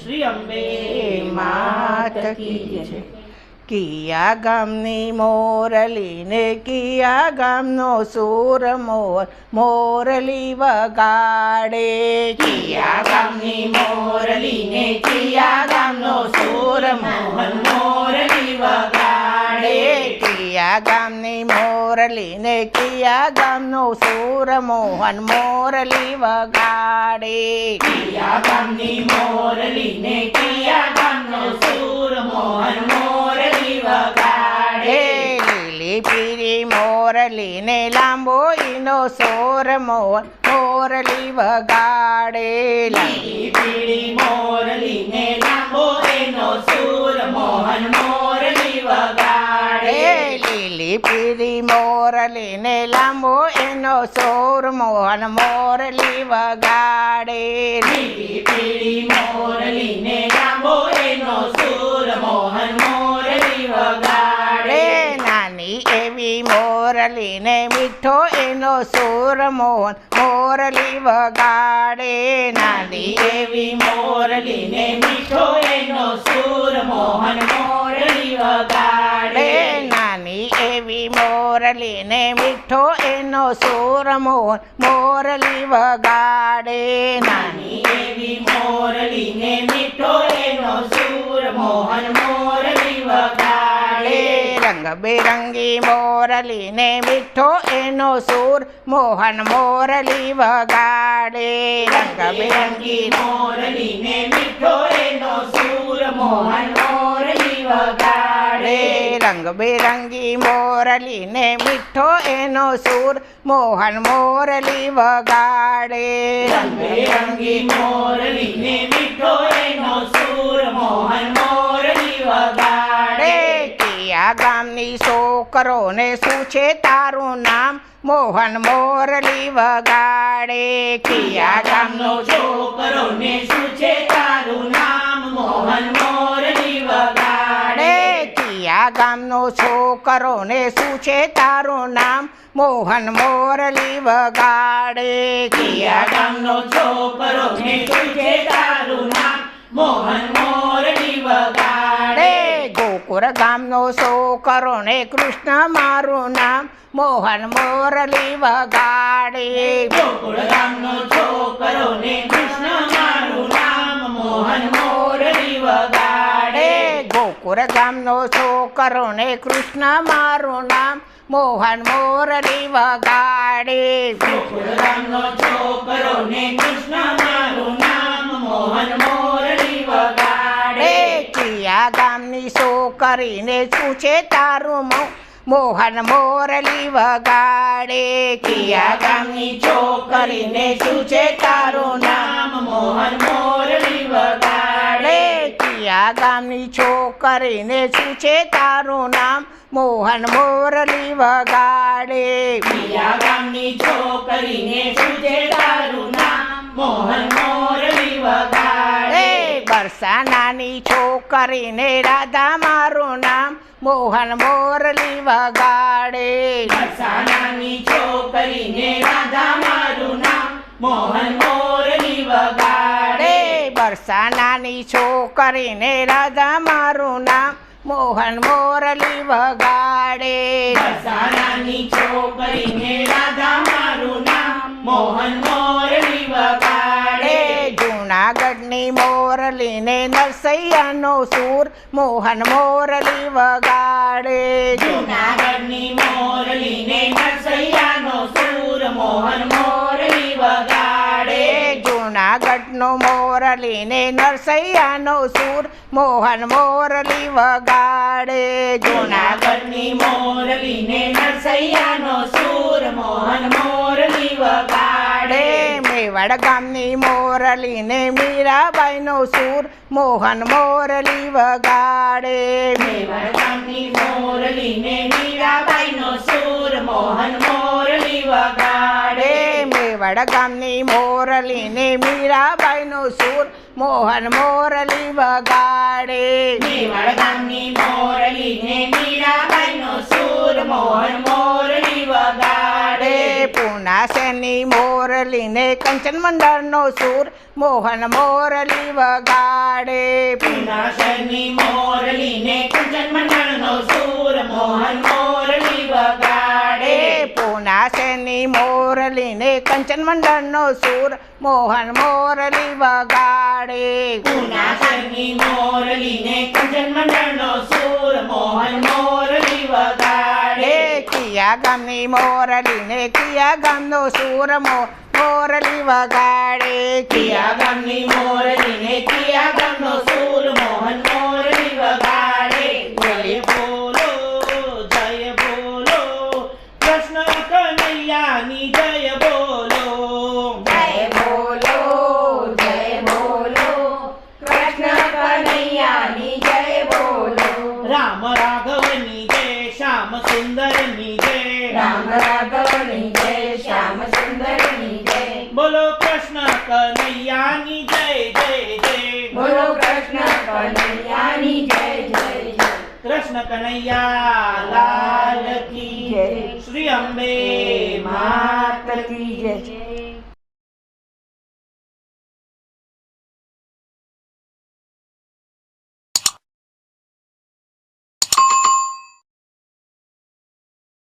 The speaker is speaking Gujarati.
શ્રી અંબે માત કી જય. કિયા ગામની મોરલી ને કિયા ગામનો સુર મોર મોરલી વગાડે. કિયા ગામની મોરલી ને કિયા ગામનો સુર મોહન મોરલી વગાડે. કિયા ગામની મોરલી ને કિયા ગામનો સુર મોહન મોરલી વગાડે. કિયા ગામની મોરલી ને કિયા ગામનો સુર મોહન મોરલી વગાડે. લીલી પીરી મોરલી ને લાંબો ઈનો સોર મોહન મોરલી વગાડે. લીલી પીરી મોરલી ને લાંબો ઈનો સુર મોહન મોરલી પીરી મોરલી ને લાંબો એનો સોર મોહન મોરલી વગાડે પીરી મોરલી ને લાંબો એનો સોર મોહન મોરલી વગાડે નાની એવી મોરલી ને મીઠો એનો સોર મોહન મોરલી વગાડે નાની એવી મોરલી ને મીઠો એનો સુર મોહન મોરલી વગાડે એવી મોરલી ને મીઠો એનો સુર મોર, મોરલી વગાડે નાની એવી મોરલી ને મીઠો એનો સુર મોહન, મોરલી વગાડે. રંગબેરંગી મોરલી ને મીઠો એનો સુર મોહન, મોરલી વગાડે. રંગી મોરલી ને મીઠો એનો સુર મોહન, મોરલી વગાડે રંગબેરંગી મોરલી ને મીઠો એનો સુર મોહન મોરલી વગાડે. રંગી મોરલી ને મીઠો એનો સુર મોહન મોરલી વગાડે. કિયા ગામની છોકરો ને શું છે તારું નામ? મોહન મોરલી વગાડે. કિયા ગામનો છોકરો ને શું છે તારું નામ? મોહન મોરલી ગામનો છોકરો ને શું છે તારું નામ? મોહન મોરલી વગાડે. કિયા ગામનો છોકરો ને શું છે તારું નામ? મોહન મોરલી વગાડે. ગોકુર ગામનો છોકરો ને કૃષ્ણ મારું નામ? મોહન મોરલી વગાડે. ગોકુળ ગામનો છોકરો ને રે ગોકુળ ગામનો છોકરો ને કૃષ્ણ મારું નામ મોહન મોરલી વગાડે ગોકુળ ગામનો છોકરો ને કૃષ્ણ મારું નામ મોહન મોરલી વગાડે કિયા ગામની છોકરીને શું છે તારું મો? મોહન મોરલી વગાડે કિયા ગામની છોકરીને શું છે તારું નામ મોહન મોરલી વગાડે? રે ગામની છોકરીને શું છે તારું નામ? મોહન મોરલી વગાડે. કિયા ગામની છોકરીને શું છે તારું નામ? મોહન મોરલી વગાડે. બરસાનાની છોકરીને રાધા મારું નામ મોહન મોરલી વગાડે. બરસાનાની છોકરીને રાધા મારું નામ મોહન મોરલી વગાડે. બરસાનાની છોકરીને રાધા મારું નામ મોહન મોરલી વગાડે. બરસાનાની છોકરીને રાધા મારું નામ મોહન મોરલી વગાડે. જૂનાગઢની મોરલીને નરસૈયાનો સૂર મોહન મોરલી વગાડે. જૂનાગઢની મોરલીને નરસૈયાનો સૂર મોહન વગાડે જૂનાગઢનો મોરલીને નરસૈયાનો સૂર મોહન મોરલી વગાડે જૂનાગઢની મોરલીને નરસૈયાનો સૂર મોહન મોરલી વગાડે મેવાડ ગામની મોરલીને મીરાબાઈનો સૂર મોહન મોરલી વગાડે મેવાડ ગામની મોરલીને મીરાબાઈનો સૂર મોહન મોરલી વગાડે ગામની મોરલીને મીરાબાઈનો સૂર મોહન મોરલી વગાડે. મેવાડ ગામની મોરલીને મીરાબાઈનો સૂર મોહન મોરલી વગાડે. પુનાસેની મોરલીને કંચન મંડળનો સૂર મોહન મોરલી વગાડે. વિનાશની મોરલીને કંચન મંડળનો સૂર કંચન મંડળનો સૂર મોહન મોરલી વગાડે. કંચન મંડળનો સૂર મોહન મોરલી વગાડે. કિયા ગામની મોરલીને કિયા ગામનો સૂર મો મોરલી વગાડે. કિયા ગામની મોરલીને કિયા ગામનો કૃષ્ણ કનૈયાની જય જય જય. બોલો કૃષ્ણ કનૈયાની જય જય જય. કૃષ્ણ કનૈયા લાલ કી જય. શ્રી અંબે માત કી જય.